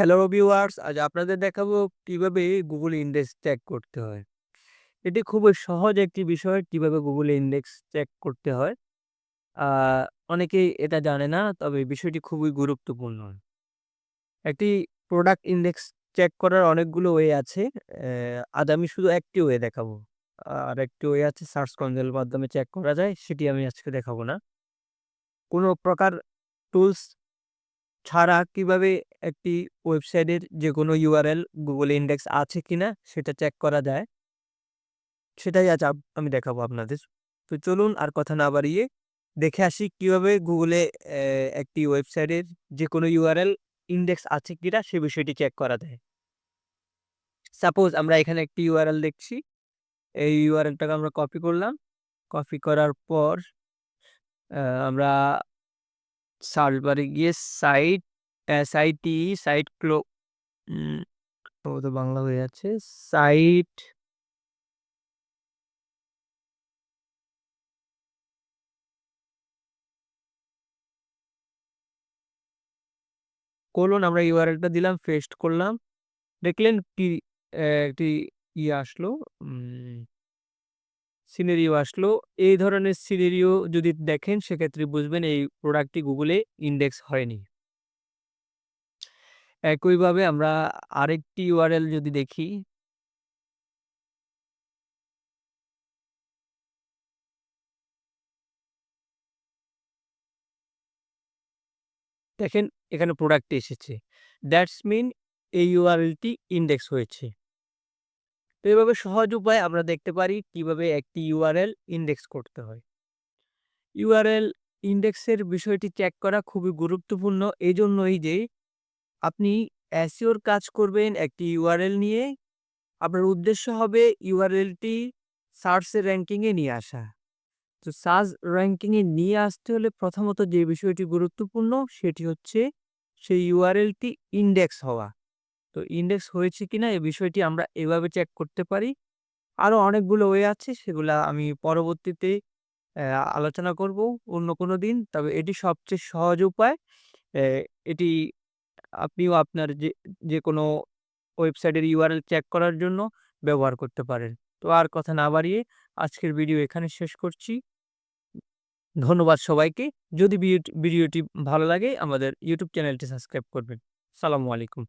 Hello viewers আজ আপনাদের দেখাবো কীভাবে গুগল ইন্ডেক্স চেক করতে হয়। এটি খুবই সহজ একটি বিষয়, কীভাবে গুগল ইন্ডেক্স চেক করতে হয়। অনেকেই এটা জানে না, তবে বিষয়টি খুবই গুরুত্বপূর্ণ। একটি প্রোডাক্ট ইন্ডেক্স চেক করার অনেকগুলো ওয়ে আছে। আজ আমি শুধু একটি ওয়ে দেখাবো। আর একটি ওয়ে আছে সার্চ কনজেলের মাধ্যমে চেক করা যায়, সেটি আমি আজকে দেখাবো না। কোনো প্রকার টুলস ছাড়া কীভাবে একটি ওয়েবসাইটের যে কোনো ইউআরএল গুগল ইন্ডেক্স আছে কিনা সেটা চেক করা যায়। সেটাই আজ আমি দেখাবো আপনাদের। তো চলুন আর কথা না বাড়িয়ে দেখে আসি কীভাবে গুগলে একটি ওয়েবসাইটের যে কোনো ইউআরএল ইন্ডেক্স আছে কিনা সে বিষয়টি চেক করা যায়। সাপোজ আমরা এখানে একটি ইউআরএল দেখছি। এই ইউআরএলটাকে আমরা কপি করলাম। কপি করার পর আমরা সার্চ বারে গিয়ে সাইট সাইটি সাইট ক্লো তো বাংলা হয়ে যাচ্ছে, সাইট কোলন আমরা ইউআরএলটা দিলাম, পেস্ট করলাম। দেখলেন কি একটি ইয়ে আসলো সিনারিও আসলো। এই ধরনের সিনারিও যদি দেখেন, সেক্ষেত্রে বুঝবেন এই প্রোডাক্টটি গুগলে ইন্ডেক্স হয়নি। একইভাবে আমরা আরেকটি ইউআরএল যদি দেখি। দেখেন, এখানে প্রোডাক্ট এসেছে। দ্যাটস মিন এই ইউআরএলটি ইন্ডেক্স হয়েছে। তো এভাবে সহজ উপায় আমরা দেখতে পারি কীভাবে একটি ইউআরএল ইন্ডেক্স করতে হয়। ইউআরএল ইন্ডেক্সের বিষয়টি চেক করা খুবই গুরুত্বপূর্ণ। এই জন্যই যে আপনি অ্যাসিওর কাজ করবেন একটি ইউআরএল নিয়ে। আপনার উদ্দেশ্য হবে ইউআরএলটি সার্চের র্যাঙ্কিংয়ে নিয়ে আসা। তো সার্চ র্যাঙ্কিংয়ে নিয়ে আসতে হলে প্রথমত যে বিষয়টি গুরুত্বপূর্ণ সেটি হচ্ছে সেই ইউআরএলটি ইন্ডেক্স হওয়া। তো ইন্ডেক্স হয়েছে কিনা এই বিষয়টি আমরা এভাবে চেক করতে পারি। আরও অনেকগুলো ওয়ে আছে, সেগুলা আমি পরবর্তীতে আলোচনা করব অন্য কোনো দিন। তবে এটি সবচেয়ে সহজ উপায়। এটি আপনিও আপনার যে যে কোনো ওয়েবসাইটের ইউআরএল চেক করার জন্য ব্যবহার করতে পারেন। তো আর কথা না বাড়িয়ে আজকের ভিডিও এখানে শেষ করছি। ধন্যবাদ সবাইকে। যদি ভিডিওটি ভালো লাগে আমাদের ইউটিউব চ্যানেলটি সাবস্ক্রাইব করবেন। সালামু আলাইকুম।